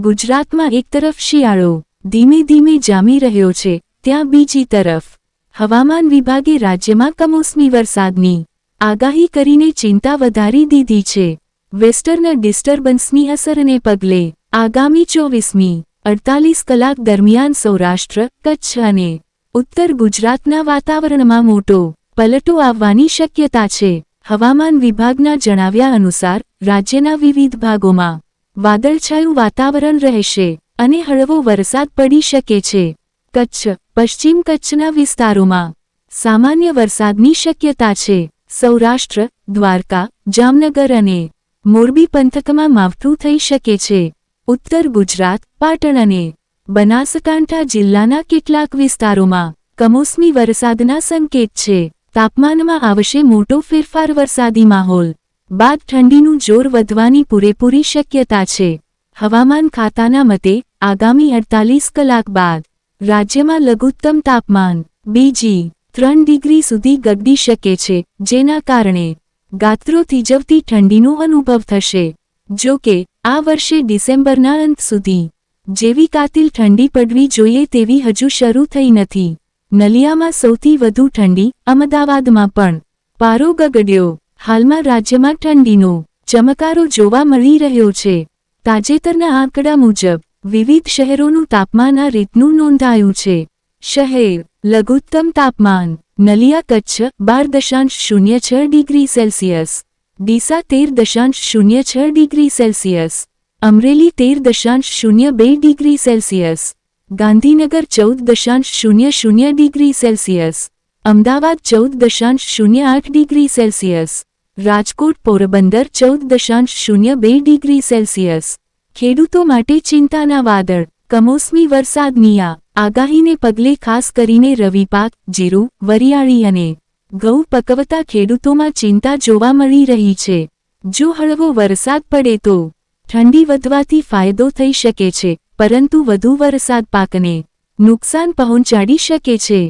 ગુજરાતમાં એક તરફ શિયાળો, ધીમે ધીમે જામી રહ્યો છે, ત્યાં બીજી તરફ, હવામાન વિભાગે રાજ્યમાં કમોસમી વરસાદની આગાહી કરીને ચિંતા વધારી દીધી છે. વેસ્ટર્ન ડિસ્ટર્બન્સની અસરને પગલે આગામી ચોવીસમી, અડતાલીસ કલાક દરમિયાન સૌરાષ્ટ્ર, કચ્છ અને ઉત્તર ગુજરાતના વાતાવરણમાં મોટો પલટો આવવાની શક્યતા છે. હવામાન વિભાગના જણાવ્યા અનુસાર, રાજ્યના વિવિધ ભાગોમાં વાદળછાયું વાતાવરણ રહેશે અને હળવો વરસાદ પડી શકે છે. કચ્છ, પશ્ચિમ કચ્છના વિસ્તારોમાં સામાન્ય વરસાદની શક્યતા છે. સૌરાષ્ટ્ર, દ્વારકા, જામનગર અને મોરબી પંથકમાં માવઠું થઈ શકે છે. ઉત્તર ગુજરાત, પાટણ અને બનાસકાંઠા જિલ્લાના કેટલાક વિસ્તારોમાં કમોસમી વરસાદના સંકેત છે. તાપમાનમાં આવશે મોટો ફેરફાર વરસાદી માહોલ. બાદ ઠંડીનું જોર વધવાની પૂરેપૂરી શક્યતા છે. હવામાન ખાતાના મતે, આગામી અડતાલીસ કલાક બાદ, રાજ્યમાં લઘુત્તમ તાપમાન, બીજી, ત્રણ ડિગ્રી સુધી ગગડી શકે છે, જેના કારણે, ગાત્રો થીજવતી ઠંડીનો અનુભવ થશે. જો કે, આ વર્ષે ડિસેમ્બરના અંત સુધી, જેવી કાતિલ ઠંડી પડવી જોઈએ તેવી હજુ શરૂ થઈ નથી. નલિયામાં સૌથી વધુ ઠંડી અમદાવાદમાં પણ. પારો ગગડ્યો. હાલમાં રાજ્યમાં ઠંડીનો ચમકારો જોવા મળી રહ્યો છે. તાજેતરના આંકડા મુજબ, વિવિધ શહેરોનું તાપમાન આ રીતનું નોંધાયું છે. શહેર, લઘુત્તમ તાપમાન, નલિયા કચ્છ બાર દશાંશ શૂન્ય છ ડિગ્રી સેલ્સિયસ, ડીસા તેર દશાંશ શૂન્ય છ ડિગ્રી સેલ્સિયસ, અમરેલી તેર દશાંશ શૂન્ય બે ડિગ્રી સેલ્સિયસ, ગાંધીનગર ચૌદ દશાંશ શૂન્ય શૂન્ય ડિગ્રી સેલ્સિયસ, અમદાવાદ ચૌદ દશાંશ શૂન્ય આઠ ડિગ્રી સેલ્સિયસ રાજકોટ પોરબંદર ચૌદ દશાંશ શૂન્ય બે ડિગ્રી સેલ્સિયસ. ખેડૂતો માટે ચિંતાના વાદળ. કમોસમી વરસાદની આ આગાહીને પગલે ખાસ કરીને રવિ પાક, જીરું, વરિયાળી અને ઘઉં પકવતા ખેડૂતોમાં ચિંતા જોવા મળી રહી છે. જો હળવો વરસાદ પડે તો ઠંડી વધવાથી ફાયદો થઈ શકે છે, પરંતુ વધુ વરસાદ પાકને નુકસાન પહોંચાડી શકે છે.